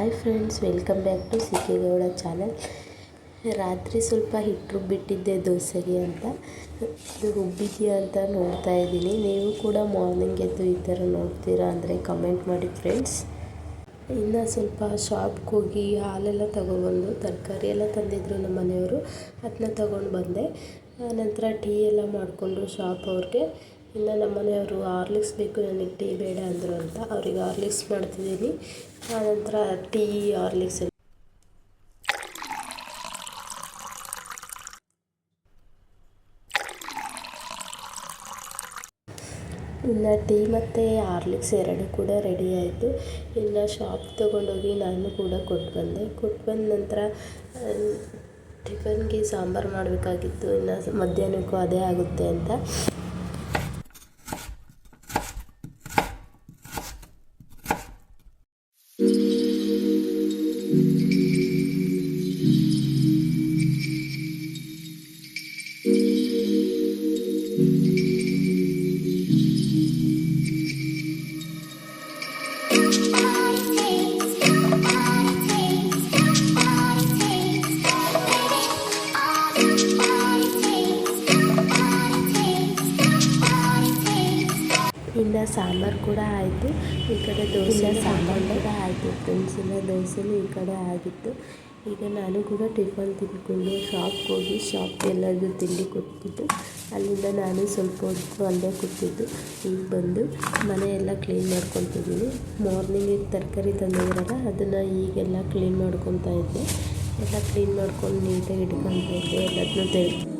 Hi friends welcome back to C K Gowda channel ರಾತ್ರಿ ಸ್ವಲ್ಪ ಹಿಟ್ಟು ರುಬ್ಬಿಟ್ಟಿದ್ದೆ ದೋಸೆಗೆ ಅಂತ. ಇದು ರುಬ್ಬಿದೆಯಾ ಅಂತ ನೋಡ್ತಾ ಇದ್ದೀನಿ. ನೀವು ಕೂಡ ಮಾರ್ನಿಂಗ್ ಎದ್ದು ಈ ಥರ ನೋಡ್ತೀರಾ ಅಂದರೆ ಕಮೆಂಟ್ ಮಾಡಿ ಫ್ರೆಂಡ್ಸ್ ಇನ್ನು ಸ್ವಲ್ಪ ಶಾಪ್ಗೆ ಹೋಗಿ ಹಾಲೆಲ್ಲ ತಗೊಬಂದು ತರಕಾರಿ ಎಲ್ಲ ತಂದಿದ್ರು ನಮ್ಮ ಮನೆಯವರು. ಅದನ್ನ ತಗೊಂಡು ಬಂದೆ. ನಂತರ ಟೀ ಎಲ್ಲ ಮಾಡಿಕೊಂಡು ಶಾಪ್ ಅವ್ರಿಗೆ. ಇನ್ನು ನಮ್ಮ ಮನೆಯವರು ಆರ್ಲಿಕ್ಸ್ ಬೇಕು ನನಗೆ ಟೀ ಬೇಡ ಅಂದರು ಅಂತ ಅವ್ರಿಗೆ ಆರ್ಲಿಕ್ಸ್ ಮಾಡ್ತಿದ್ದೀನಿ. ಆನಂತರ ಟೀ ಆರ್ಲಿಕ್ಸ್ ಇನ್ನು ಟೀ ಮತ್ತು ಆರ್ಲಿಕ್ಸ್ ಎರಡು ಕೂಡ ರೆಡಿ ಆಯಿತು. ಇನ್ನು ಶಾಪ್ ತೊಗೊಂಡೋಗಿ ನಾನು ಕೂಡ ಕೊಟ್ಟು ಬಂದೆ. ಕೊಟ್ಟು ಬಂದ ನಂತರ ಟಿಫನ್ಗೆ ಸಾಂಬಾರು ಮಾಡಬೇಕಾಗಿತ್ತು. ಇನ್ನು ಮಧ್ಯಾಹ್ನಕ್ಕೂ ಅದೇ ಆಗುತ್ತೆ ಅಂತ. ಇನ್ನು ಸಾಂಬಾರು ಕೂಡ ಆಯಿತು. ಈ ಕಡೆ ದೋಸೆ ಸಾಂಬಾರು ಕೂಡ ಆಯಿತು. ಫ್ರೆಂಡ್ಸ್ ಇನ್ನು ದೋಸೆನೂ ಈ ಕಡೆ ಆಗಿತ್ತು. ಈಗ ನಾನು ಕೂಡ ಟಿಫನ್ ತಿಂದ್ಕೊಂಡು ಶಾಪ್ಗೆ ಹೋಗಿ ಶಾಪ್ ಎಲ್ಲರಿಗೂ ತಿಂಡಿ ಕೊಟ್ಟಿದ್ದು ಅಲ್ಲಿಂದ ನಾನು ಸ್ವಲ್ಪ ಹೊತ್ತು ಅಲ್ಲೇ ಕೂತಿದ್ದು. ಈಗ ಬಂದು ಮನೆಯೆಲ್ಲ ಕ್ಲೀನ್ ಮಾಡ್ಕೊತಿದ್ದೀನಿ. ಮಾರ್ನಿಂಗಿಗೆ ತರಕಾರಿ ತಂದಿದ್ರಲ್ಲ ಅದನ್ನು ಈಗೆಲ್ಲ ಕ್ಲೀನ್ ಮಾಡ್ಕೊತಾ ಇದ್ದೆ. ಎಲ್ಲ ಕ್ಲೀನ್ ಮಾಡ್ಕೊಂಡು ನೀಟಾಗಿ ಇಟ್ಕೊತಾ ಇದ್ದೆ. ಎಲ್ಲದನ್ನೂ ತೆಗೆದು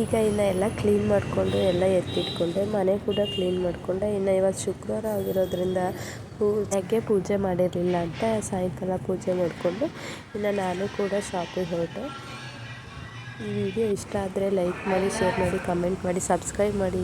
ಈಗ ಇನ್ನು ಎಲ್ಲ ಕ್ಲೀನ್ ಮಾಡಿಕೊಂಡು, ಎಲ್ಲ ಎತ್ತಿಟ್ಕೊಂಡೆ, ಮನೆ ಕೂಡ ಕ್ಲೀನ್ ಮಾಡಿಕೊಂಡೆ, ಇನ್ನು ಇವತ್ತು ಶುಕ್ರವಾರ ಆಗಿರೋದ್ರಿಂದ ಪೂಜೆಗೆ ಪೂಜೆ ಮಾಡಿರಲಿಲ್ಲ ಅಂತ ಸಾಯಂಕಾಲ ಪೂಜೆ ಮಾಡಿಕೊಂಡು, ಇನ್ನು ನಾನು ಕೂಡ ಶಾಪಿಗೆ ಹೊರಟೆ. ಈ ವಿಡಿಯೋ ಇಷ್ಟ ಆದರೆ ಲೈಕ್ ಮಾಡಿ ಶೇರ್ ಮಾಡಿ ಕಮೆಂಟ್ ಮಾಡಿ ಸಬ್ಸ್ಕ್ರೈಬ್ ಮಾಡಿ.